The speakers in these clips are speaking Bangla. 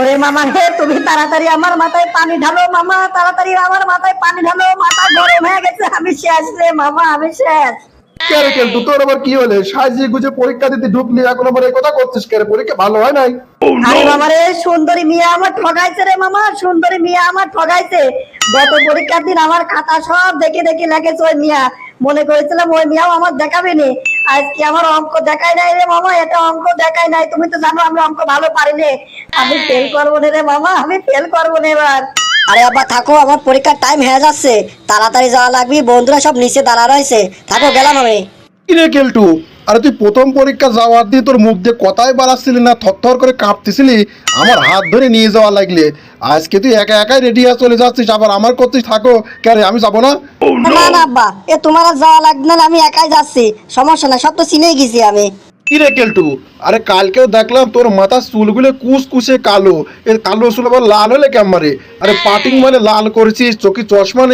ওরে মামা হে তুমি তাড়াতাড়ি আমার মাথায় পানি ঢালো মামা তাড়াতাড়ি আমার মাথায় পানি ঢালো মাথা গরম হয়ে গেছে আমি শেষ রে মামা আমি শেষ। কেরে কেন তোর আবার কি হলে? সাজিয়ে গুজে পরীক্ষা দিতে ঢুকলি এখন আবার এই কথা করছিস কেরে? পরীক্ষা ভালো হয় নাই? আরে মামা রে সুন্দরী মিয়া আমার ঠগাইছে রে মামা সুন্দরী মিয়া আমার ঠগাইছে। গত পরীক্ষার দিন আমার খাতা সব দেখে দেখে লেগেছে ওই মিয়া। মনে করেছিলাম ওই মিয়াও আমার দেখাবে নি আজকে আমার অঙ্ক দেখায় নাই রে মামা এটা অঙ্ক দেখায় নাই। তুমি তো জানো আমি অঙ্ক ভালো পারি নে। আমি ফেল করব না রে মামা আমি ফেল করব না এবার। আরে আব্বা থাকো আমার পরীক্ষার টাইম হয়ে যাচ্ছে। তাড়াতাড়ি যাওয়া লাগবে বন্ধুরা সব নিচে দাঁড়া রয়েছে। থাকো গেলাম আমি। কিরে কেলটু? আরে তুই প্রথম পরীক্ষা যাওয়ার দিয়ে তোর মুখ দিয়ে কথাই বাড়াচ্ছিলি না থরথর করে কাঁপতেছিলি আমার হাত ধরে নিয়ে যাওয়া লাগলে। আজকে তুই একা একাই রেডি হয়ে চলে যাচ্ছিস আবার আমার করছিস থাকো কেন আমি যাব না? না না আব্বা এ তোমার আর যাওয়া লাগবে না আমি একাই যাচ্ছি সমস্যা না সব তো চিনেই গেছি আমি। কিরে কেলটু? আরে কালকেও দেখলাম তোর মাথার চুলগুলো কুচকুচে কালো। এর কালো চুল আবার লাল হলে আরে পাটিং মানে লাল করেছিস চোখে চশমা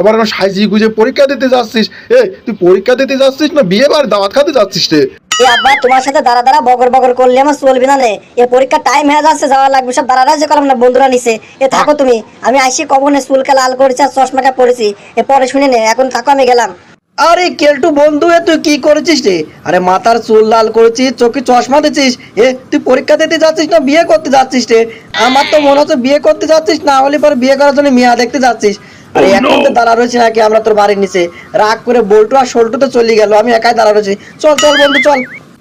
আবার সাজিয়ে গুজে পরীক্ষা দিতে যাচ্ছিস। এ তুই পরীক্ষা দিতে যাচ্ছিস না বিয়ে দাওয়াত খাতে যাচ্ছিস রে? এ আব্বা তোমার সাথে দাঁড়া দাঁড়া বগর বগর করলে আমার চলবে না রে। এ পরীক্ষার টাইম হয়ে যাচ্ছে যাওয়া লাগবে সব দাঁড়া রাজ্য করলাম না বন্ধুরা নিচে এ থাকো তুমি আমি আইসি কবনে চুলকে লাল করেছি আর চশমাটা পরেছি। এ পরে শুনে নে এখন থাকো আমি গেলাম। আরে কেলটু বন্ধু এ তুই কি করেছিস রে? আরে মাথার চুল লাল করেছিস চোখে চশমা দিচ্ছিস এ তুই পরীক্ষা দিতে যাচ্ছিস না বিয়ে করতে যাচ্ছিস রে? আমার তো মনে হচ্ছে বিয়ে করতে যাচ্ছিস না হলে পরে বিয়ে করার জন্য মিয়া দেখতে যাচ্ছিস। আরে এখন তো দাঁড়া রয়েছি নাকি আমরা তোর বাড়ির নিচে? রাগ করে বল্টু আর সোল্টু তো চলে গেল আমি একাই দাঁড়া রয়েছি। চল চল বন্ধু চল।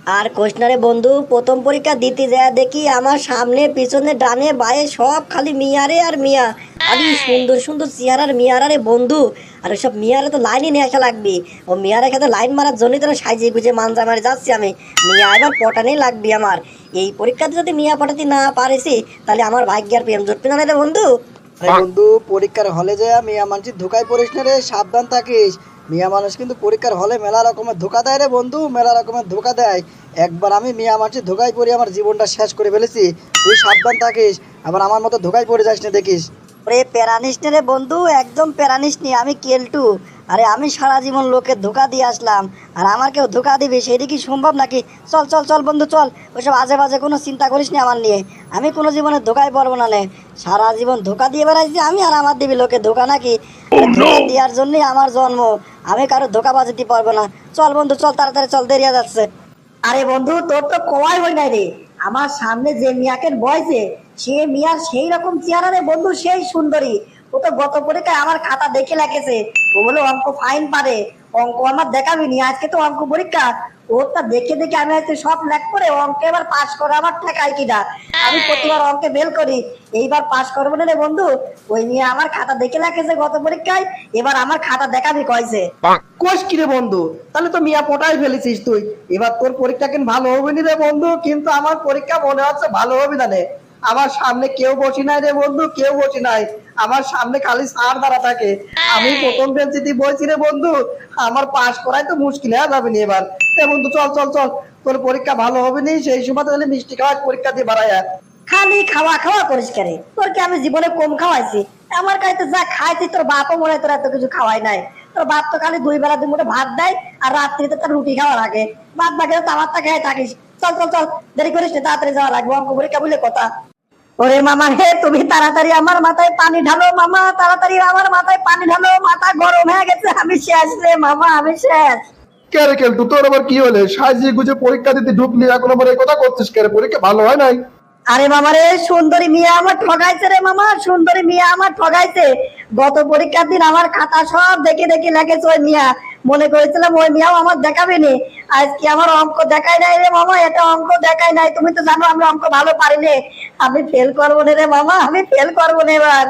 আর কোশনারে বন্ধু প্রথম পরীক্ষা দিতে যায় দেখি আমার সামনে পিছনে ডানে বায়ে সব খালি মিয়ারে আর মিয়া। আরে সুন্দর সুন্দর চেহারার মিয়ারারে বন্ধু। আর সব মিয়ারে তো লাইনে নিয়ে আসা লাগবে। ও মিয়ারে খেতে লাইন মারার জন্যই তো সাজিয়ে গুজে মানজা মারে যাচ্ছি আমি। মিয়া এবার পটানেই লাগবে আমার। এই পরীক্ষাতে যদি মিয়া পটাতে না পারেছি তাহলে আমার ভাগ্যের প্রেম জুটবে না রে বন্ধু। বন্ধু পরীক্ষার হলে যায় মিয়া মানুষের ধোকায় পড়িস না রে সাবধান থাকিস। মিয়া মানুষ কিন্তু পরীক্ষার হলে মেলা রকমের ধোকা দেয় রে বন্ধু, মেলা রকমের ধোকা দেয়। একবার আমি মিয়া মানুষের ধোকায় পড়ে আমার জীবনটা শেষ করে ফেলেছি। তুই সাবধান থাকিস, আবার আমার মতো ধোকায় পড়ে যাস না দেখিস। রে প্যারানিস রে বন্ধু, একদম প্যারানিস নি, আমি কেলটু। আরে আমি সারা জীবন লোকে ধোকা দিয়ে আসলাম। আর আমার কেউ ধোকা দিবে সেটা কি সম্ভব নাকি? চল চল চল বন্ধু চল। ওইসব আজে বাজে কোনো চিন্তা করিস না আমার নিয়ে। আমি কোনো জীবনে ধোকায় পড়ব না নে। সারা জীবন ধোকা দিয়ে বেড়াইছি আমি আর আমার দিবি লোকে ধোকা নাকি? ধোকা দেওয়ার জন্যই আমার জন্ম। আমি কারও ধোকা বাজাতে পারব না। চল বন্ধু চল তাড়াতাড়ি চল দেরিয়া যাচ্ছে। আরে বন্ধু তোর তো কোয়াই হই নাই রে। আমার সামনে যে মিয়াকে বয়সে সে মিয়ার সেই রকম চেহারা রে বন্ধু সেই সুন্দরী। ও তো গত পরীক্ষায় আমার খাতা দেখে লেগেছে। ও বলে অঙ্ক ফাইন পারে। অঙ্ক আমার দেখাবি নি আজকে তো অঙ্ক পরীক্ষা। ওরটা দেখে দেখে আমি হয়তো সব লেখ করে অঙ্কে এবার পাস করে আমার ঠেকাই কিনা। আমি প্রতিবার অঙ্কে বেল করি। এইবার পাস করব না রে বন্ধু। ওই নিয়ে আমার খাতা দেখে লেগেছে গত পরীক্ষায়। এবার আমার খাতা দেখাবি কয়েছে? কোষ কিরে বন্ধু? তাহলে তো মিয়া পটাই ফেলেছিস তুই। এবার তোর পরীক্ষা কিন্তু ভালো হবে নি রে বন্ধু? কিন্তু আমার পরীক্ষা মনে হচ্ছে ভালো হবে না রে। আমার সামনে কেউ বসি নাই রে বন্ধু কেউ বসি নাই। আমার সামনে খালি সার দাঁড়া থাকে। আমি প্রথম বেঞ্চিতে বসছি রে বন্ধু। আমার পাশ করাই তো মুশকিল হয়ে যাবে নি এবার। বন্ধু চল চল চল। তোর পরীক্ষা ভালো হবে নি সেই সময় তাহলে মিষ্টি খাওয়া পরীক্ষা দিয়ে বাড়ায় খালি খাওয়া খাওয়া করিস কেন তোর কি আমি জীবনে কম খাওয়াইছি? আমার কাছে যা খাইছি তোর বাপও মনে হয় তোর এত কিছু খাওয়াই নাই। তোর বাপ তো খালি দুই বেলা দুই মুঠে ভাত দেয় আর রাত্রিতে তোর রুটি খাওয়া লাগে। বাদ বাকি তামারটা খেয়ে থাকিস। চল চল চল। দেরি করিস না তাড়াতাড়ি যাওয়া লাগবে। অঙ্ক পরীক্ষা বলে কথা। ওরে মামা হে তুমি তাড়াতাড়ি আমার মাথায় পানি ঢালো মামা তাড়াতাড়ি আমার মাথায় পানি ঢালো মাথা গরম হয়ে গেছে আমি শেষ রে মামা আমি শেষ। কেরে কেলটু তোর আবার কি হলে? সাজিয়ে গুজে পরীক্ষা দিতে ঢুকলি এখন আবার এই কথা করছিস কেরে পরীক্ষা ভালো হয় নাই? আরে মামা রে সুন্দরী মিয়া আমার ঠগাইছে রে মামা সুন্দরী মিয়া আমার ঠগাইছে। গত পরীক্ষার দিন আমার খাতা সব দেখে দেখে লেগেছে ওই মিয়া। মনে করেছিলাম, ওই মিয়াও আমার দেখাবে নি আজকে আমার অঙ্ক দেখায় নাই রে মামা এটা অঙ্ক দেখায় নাই। তুমি তো জানো, আমি অঙ্ক ভালো পারি নে আমি ফেল করব না রে মামা, আমি ফেল করব না এবার।